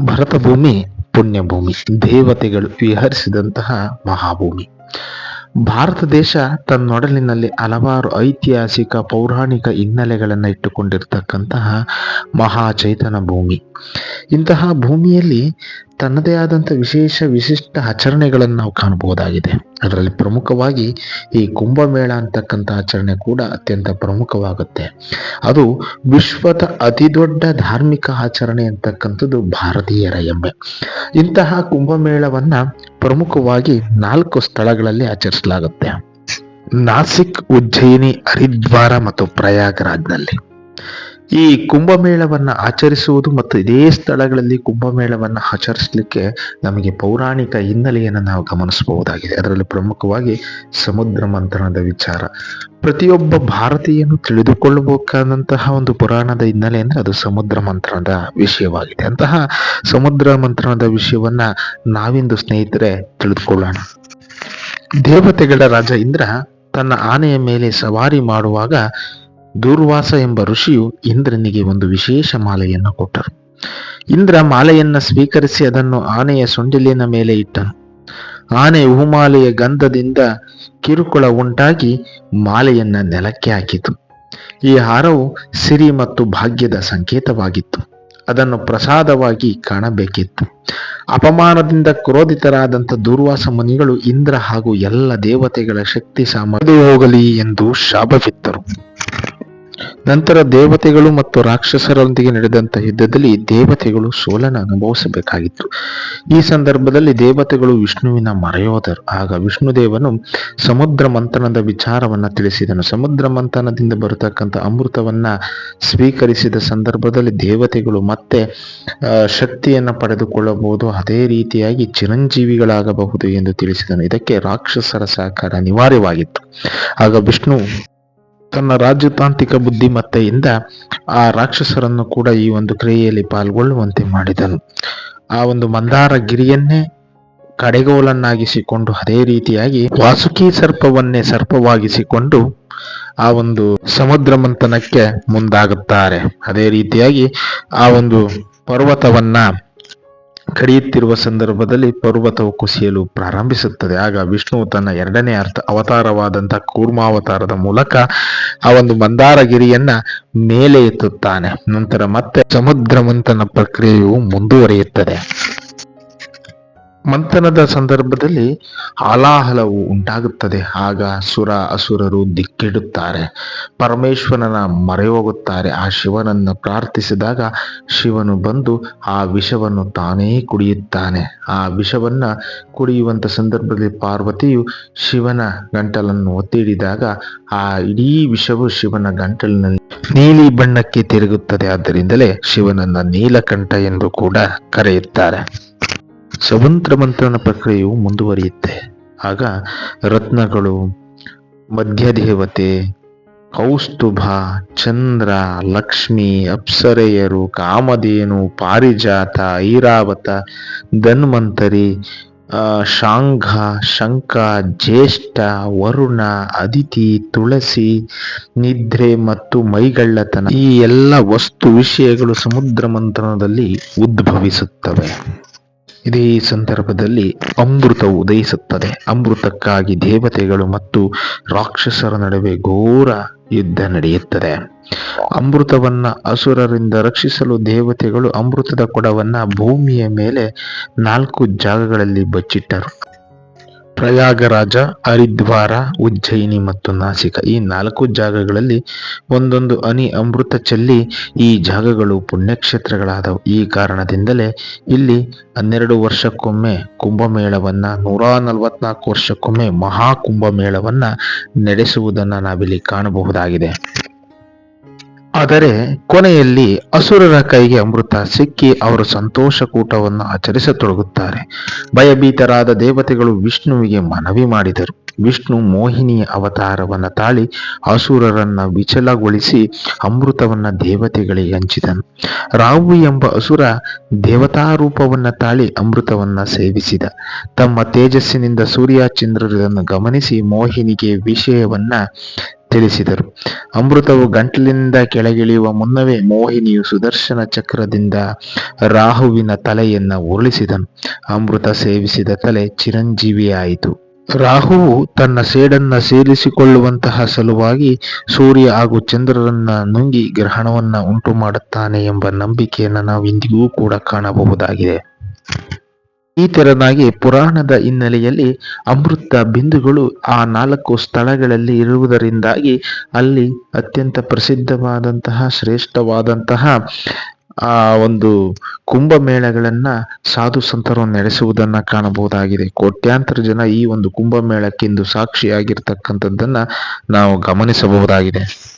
ಭರತ ಭೂಮಿ ಪುಣ್ಯಭೂಮಿ, ದೇವತೆಗಳು ವಿಹರಿಸಿದಂತಹ ಮಹಾಭೂಮಿ. ಭಾರತ ದೇಶ ತನ್ನೊಡಲಿನಲ್ಲಿ ಹಲವಾರು ಐತಿಹಾಸಿಕ, ಪೌರಾಣಿಕ ಹಿನ್ನೆಲೆಗಳನ್ನು ಇಟ್ಟುಕೊಂಡಿರ್ತಕ್ಕಂತಹ ಮಹಾಚೈತನ ಭೂಮಿ. ಇಂತಹ ಭೂಮಿಯಲ್ಲಿ ತನ್ನದೇ ಆದಂಥ ವಿಶೇಷ ವಿಶಿಷ್ಟ ಆಚರಣೆಗಳನ್ನು ನಾವು ಕಾಣಬಹುದಾಗಿದೆ. ಅದರಲ್ಲಿ ಪ್ರಮುಖವಾಗಿ ಈ ಕುಂಭಮೇಳ ಅಂತಕ್ಕಂಥ ಆಚರಣೆ ಕೂಡ ಅತ್ಯಂತ ಪ್ರಮುಖವಾಗುತ್ತೆ. ಅದು ವಿಶ್ವದ ಅತಿದೊಡ್ಡ ಧಾರ್ಮಿಕ ಆಚರಣೆ ಅಂತಕ್ಕಂಥದ್ದು ಭಾರತೀಯರ ಎಂಬೆ. ಇಂತಹ ಕುಂಭಮೇಳವನ್ನ ಪ್ರಮುಖವಾಗಿ ನಾಲ್ಕು ಸ್ಥಳಗಳಲ್ಲಿ ಆಚರಿಸಲಾಗುತ್ತೆ. ನಾಸಿಕ್, ಉಜ್ಜಯಿನಿ, ಹರಿದ್ವಾರ ಮತ್ತು ಪ್ರಯಾಗ್ರಾಜ್ನಲ್ಲಿ. ಈ ಕುಂಭಮೇಳವನ್ನ ಆಚರಿಸುವುದು ಮತ್ತು ಇದೇ ಸ್ಥಳಗಳಲ್ಲಿ ಕುಂಭಮೇಳವನ್ನ ಆಚರಿಸಲಿಕ್ಕೆ ನಮಗೆ ಪೌರಾಣಿಕ ಹಿನ್ನೆಲೆಯನ್ನು ನಾವು ಗಮನಿಸಬಹುದಾಗಿದೆ. ಅದರಲ್ಲಿ ಪ್ರಮುಖವಾಗಿ ಸಮುದ್ರ ಮಂಥನದ ವಿಚಾರ. ಪ್ರತಿಯೊಬ್ಬ ಭಾರತೀಯನು ತಿಳಿದುಕೊಳ್ಳಬೇಕಾದಂತಹ ಒಂದು ಪುರಾಣದ ಹಿನ್ನೆಲೆ ಅಂದ್ರೆ ಅದು ಸಮುದ್ರ ಮಂಥನದ ವಿಷಯವಾಗಿದೆ. ಅಂತಹ ಸಮುದ್ರ ಮಂಥನದ ವಿಷಯವನ್ನ ನಾವಿಂದು ಸ್ನೇಹಿತರೆ ತಿಳಿದುಕೊಳ್ಳೋಣ. ದೇವತೆಗಳ ರಾಜ ಇಂದ್ರ ತನ್ನ ಆನೆಯ ಮೇಲೆ ಸವಾರಿ ಮಾಡುವಾಗ ದೂರ್ವಾಸ ಎಂಬ ಋಷಿಯು ಇಂದ್ರನಿಗೆ ಒಂದು ವಿಶೇಷ ಮಾಲೆಯನ್ನು ಕೊಟ್ಟರು. ಇಂದ್ರ ಮಾಲೆಯನ್ನ ಸ್ವೀಕರಿಸಿ ಅದನ್ನು ಆನೆಯ ಸೊಂಡಿಲಿನ ಮೇಲೆ ಇಟ್ಟನು. ಆನೆ ಹೂಮಾಲೆಯ ಗಂಧದಿಂದ ಕಿರುಕುಳ ಉಂಟಾಗಿ ಮಾಲೆಯನ್ನ ನೆಲಕ್ಕೆ ಹಾಕಿತು. ಈ ಹಾರವು ಸಿರಿ ಮತ್ತು ಭಾಗ್ಯದ ಸಂಕೇತವಾಗಿತ್ತು. ಅದನ್ನು ಪ್ರಸಾದವಾಗಿ ಕಾಣಬೇಕಿತ್ತು. ಅಪಮಾನದಿಂದ ಕ್ರೋಧಿತರಾದಂಥ ದುರ್ವಾಸ ಮುನಿಗಳು ಇಂದ್ರ ಹಾಗೂ ಎಲ್ಲ ದೇವತೆಗಳ ಶಕ್ತಿ ಸಾಮರ್ಥ್ಯ ಹೋಗಲಿ ಎಂದು ಶಾಪವಿತ್ತರು. ನಂತರ ದೇವತೆಗಳು ಮತ್ತು ರಾಕ್ಷಸರೊಂದಿಗೆ ನಡೆದಂತಹ ಯುದ್ಧದಲ್ಲಿ ದೇವತೆಗಳು ಸೋಲನ ಅನುಭವಿಸಬೇಕಾಗಿತ್ತು. ಈ ಸಂದರ್ಭದಲ್ಲಿ ದೇವತೆಗಳು ವಿಷ್ಣುವಿನ ಮರೆಯೋದರು. ಆಗ ವಿಷ್ಣು ದೇವನು ಸಮುದ್ರ ಮಂಥನದ ವಿಚಾರವನ್ನ ತಿಳಿಸಿದನು. ಸಮುದ್ರ ಮಂಥನದಿಂದ ಬರತಕ್ಕಂಥ ಅಮೃತವನ್ನ ಸ್ವೀಕರಿಸಿದ ಸಂದರ್ಭದಲ್ಲಿ ದೇವತೆಗಳು ಮತ್ತೆ ಶಕ್ತಿಯನ್ನ ಪಡೆದುಕೊಳ್ಳಬಹುದು. ಅದೇ ರೀತಿಯಾಗಿ ಚಿರಂಜೀವಿಗಳಾಗಬಹುದು ಎಂದು ತಿಳಿಸಿದನು. ಇದಕ್ಕೆ ರಾಕ್ಷಸರ ಸಹಕಾರ ಅನಿವಾರ್ಯವಾಗಿತ್ತು. ಆಗ ವಿಷ್ಣು ತನ್ನ ರಾಜತಾಂತ್ರಿಕ ಬುದ್ಧಿಮತ್ತೆಯಿಂದ ಆ ರಾಕ್ಷಸರನ್ನು ಕೂಡ ಈ ಒಂದು ಕ್ರಿಯೆಯಲ್ಲಿ ಪಾಲ್ಗೊಳ್ಳುವಂತೆ ಮಾಡಿದನು. ಆ ಒಂದು ಮಂದಾರ ಗಿರಿಯನ್ನೇ ಕಡೆಗೋಲನ್ನಾಗಿಸಿಕೊಂಡು ಅದೇ ರೀತಿಯಾಗಿ ವಾಸುಕಿ ಸರ್ಪವನ್ನೇ ಸರ್ಪವಾಗಿಸಿಕೊಂಡು ಆ ಒಂದು ಸಮುದ್ರ ಮಂಥನಕ್ಕೆ ಮುಂದಾಗುತ್ತಾರೆ. ಅದೇ ರೀತಿಯಾಗಿ ಆ ಒಂದು ಪರ್ವತವನ್ನ ಕಡಿಯುತ್ತಿರುವ ಸಂದರ್ಭದಲ್ಲಿ ಪರ್ವತವು ಕುಸಿಯಲು ಪ್ರಾರಂಭಿಸುತ್ತದೆ. ಆಗ ವಿಷ್ಣು ತನ್ನ ಎರಡನೇ ಅರ್ಥ ಅವತಾರವಾದಂತಹ ಕೂರ್ಮಾವತಾರದ ಮೂಲಕ ಆ ಒಂದು ಮಂದಾರಗಿರಿಯನ್ನ ಮೇಲೆ ಎತ್ತುತ್ತಾನೆ. ನಂತರ ಮತ್ತೆ ಸಮುದ್ರ ಮಂಥನ ಪ್ರಕ್ರಿಯೆಯು ಮುಂದುವರಿಯುತ್ತದೆ. ಮಂಥನದ ಸಂದರ್ಭದಲ್ಲಿ ಹಾಲಾಹಲವು ಉಂಟಾಗುತ್ತದೆ. ಆಗ ಸುರ ಅಸುರರು ದಿಕ್ಕಿಡುತ್ತಾರೆ. ಪರಮೇಶ್ವರನ ಮರೆ ಹೋಗುತ್ತಾರೆ ಆ ಶಿವನನ್ನು ಪ್ರಾರ್ಥಿಸಿದಾಗ ಶಿವನು ಬಂದು ಆ ವಿಷವನ್ನು ತಾನೇ ಕುಡಿಯುತ್ತಾನೆ. ಆ ವಿಷವನ್ನ ಕುಡಿಯುವಂತ ಸಂದರ್ಭದಲ್ಲಿ ಪಾರ್ವತಿಯು ಶಿವನ ಗಂಟಲನ್ನು ಒತ್ತಿಡಿದಾಗ ಆ ಇಡೀ ವಿಷವು ಶಿವನ ಗಂಟಲಿನಲ್ಲಿ ನೀಲಿ ಬಣ್ಣಕ್ಕೆ ತಿರುಗುತ್ತದೆ. ಆದ್ದರಿಂದಲೇ ಶಿವನನ್ನ ನೀಲಕಂಠ ಎಂದು ಕೂಡ ಕರೆಯುತ್ತಾರೆ. ಸಮುದ್ರ ಮಂತ್ರನ ಪ್ರಕ್ರಿಯೆಯು ಮುಂದುವರಿಯುತ್ತೆ. ಆಗ ರತ್ನಗಳು, ಮಧ್ಯದೇವತೆ, ಕೌಸ್ತುಭ, ಚಂದ್ರ, ಲಕ್ಷ್ಮಿ, ಅಪ್ಸರೆಯರು, ಕಾಮಧೇನು, ಪಾರಿಜಾತ, ಐರಾವತ, ಧನ್ವಂತರಿ ಶಾಂಘ, ಶಂಖ, ಜ್ಯೇಷ್ಠ, ವರುಣ, ಅದಿತಿ, ತುಳಸಿ, ನಿದ್ರೆ ಮತ್ತು ಮೈಗಳ್ಳತನ ಈ ಎಲ್ಲ ವಸ್ತು ವಿಷಯಗಳು ಸಮುದ್ರ ಮಂಥನದಲ್ಲಿ ಉದ್ಭವಿಸುತ್ತವೆ. ಇದೇ ಸಂದರ್ಭದಲ್ಲಿ ಅಮೃತ ಉದಯಿಸುತ್ತದೆ. ಅಮೃತಕ್ಕಾಗಿ ದೇವತೆಗಳು ಮತ್ತು ರಾಕ್ಷಸರ ನಡುವೆ ಘೋರ ಯುದ್ಧ ನಡೆಯುತ್ತದೆ. ಅಮೃತವನ್ನ ಅಸುರರಿಂದ ರಕ್ಷಿಸಲು ದೇವತೆಗಳು ಅಮೃತದ ಕೊಡವನ್ನ ಭೂಮಿಯ ಮೇಲೆ ನಾಲ್ಕು ಜಾಗಗಳಲ್ಲಿ ಬಚ್ಚಿಟ್ಟರು. ಪ್ರಯಾಗರಾಜ, ಹರಿದ್ವಾರ, ಉಜ್ಜಯಿನಿ ಮತ್ತು ನಾಸಿಕ ಈ ನಾಲ್ಕು ಜಾಗಗಳಲ್ಲಿ ಒಂದೊಂದು ಅನಿ ಅಮೃತ ಚೆಲ್ಲಿ ಈ ಜಾಗಗಳು ಪುಣ್ಯಕ್ಷೇತ್ರಗಳಾದವು. ಈ ಕಾರಣದಿಂದಲೇ ಇಲ್ಲಿ ಹನ್ನೆರಡು ವರ್ಷಕ್ಕೊಮ್ಮೆ ಕುಂಭಮೇಳವನ್ನ, ನೂರ ನಲವತ್ನಾಲ್ಕು ವರ್ಷಕ್ಕೊಮ್ಮೆ ಮಹಾ ಕುಂಭಮೇಳವನ್ನ ನಡೆಸುವುದನ್ನ ನಾವಿಲ್ಲಿ ಕಾಣಬಹುದಾಗಿದೆ. ಆದರೆ ಕೊನೆಯಲ್ಲಿ ಅಸುರರ ಕೈಗೆ ಅಮೃತ ಸಿಕ್ಕಿ ಅವರು ಸಂತೋಷ ಕೂಟವನ್ನು ಆಚರಿಸತೊಡಗುತ್ತಾರೆ. ಭಯಭೀತರಾದ ದೇವತೆಗಳು ವಿಷ್ಣುವಿಗೆ ಮನವಿ ಮಾಡಿದರು. ವಿಷ್ಣು ಮೋಹಿನಿಯ ಅವತಾರವನ್ನ ತಾಳಿ ಅಸುರರನ್ನ ವಿಚಲಗೊಳಿಸಿ ಅಮೃತವನ್ನ ದೇವತೆಗಳಿಗೆ ಹಂಚಿದನು. ರಾವು ಎಂಬ ಅಸುರ ದೇವತಾ ರೂಪವನ್ನ ತಾಳಿ ಅಮೃತವನ್ನ ಸೇವಿಸಿದ. ತಮ್ಮ ತೇಜಸ್ಸಿನಿಂದ ಸೂರ್ಯ ಚಂದ್ರರನ್ನು ಗಮನಿಸಿ ಮೋಹಿನಿಗೆ ವಿಷಯವನ್ನ ತಿಳಿಸಿದರು. ಅಮೃತವು ಗಂಟಲಿನಿಂದ ಕೆಳಗಿಳಿಯುವ ಮುನ್ನವೇ ಮೋಹಿನಿಯು ಸುದರ್ಶನ ಚಕ್ರದಿಂದ ರಾಹುವಿನ ತಲೆಯನ್ನ ಉರುಳಿಸಿದನು. ಅಮೃತ ಸೇವಿಸಿದ ತಲೆ ಚಿರಂಜೀವಿಯಾಯಿತು. ರಾಹುವು ತನ್ನ ಸೇಡನ್ನ ಸೇರಿಸಿಕೊಳ್ಳುವಂತಹ ಸಲುವಾಗಿ ಸೂರ್ಯ ಹಾಗೂ ಚಂದ್ರರನ್ನ ನುಂಗಿ ಗ್ರಹಣವನ್ನ ಉಂಟು ಮಾಡುತ್ತಾನೆ ಎಂಬ ನಂಬಿಕೆಯನ್ನು ನಾವು ಇಂದಿಗೂ ಕೂಡ ಕಾಣಬಹುದಾಗಿದೆ. ಈ ತೆರನಾಗಿ ಪುರಾಣದ ಹಿನ್ನೆಲೆಯಲ್ಲಿ ಅಮೃತ ಬಿಂದುಗಳು ಆ ನಾಲ್ಕು ಸ್ಥಳಗಳಲ್ಲಿ ಇರುವುದರಿಂದಾಗಿ ಅಲ್ಲಿ ಅತ್ಯಂತ ಪ್ರಸಿದ್ಧವಾದಂತಹ, ಶ್ರೇಷ್ಠವಾದಂತಹ, ಆ, ಒಂದು ಕುಂಭಮೇಳಗಳನ್ನ ಸಾಧು ಸಂತರು ನಡೆಸುವುದನ್ನ ಕಾಣಬಹುದಾಗಿದೆ. ಕೋಟ್ಯಾಂತರ ಜನ ಈ ಒಂದು ಕುಂಭಮೇಳಕ್ಕೆಂದು ಸಾಕ್ಷಿಯಾಗಿರ್ತಕ್ಕಂಥದ್ದನ್ನ ನಾವು ಗಮನಿಸಬಹುದಾಗಿದೆ.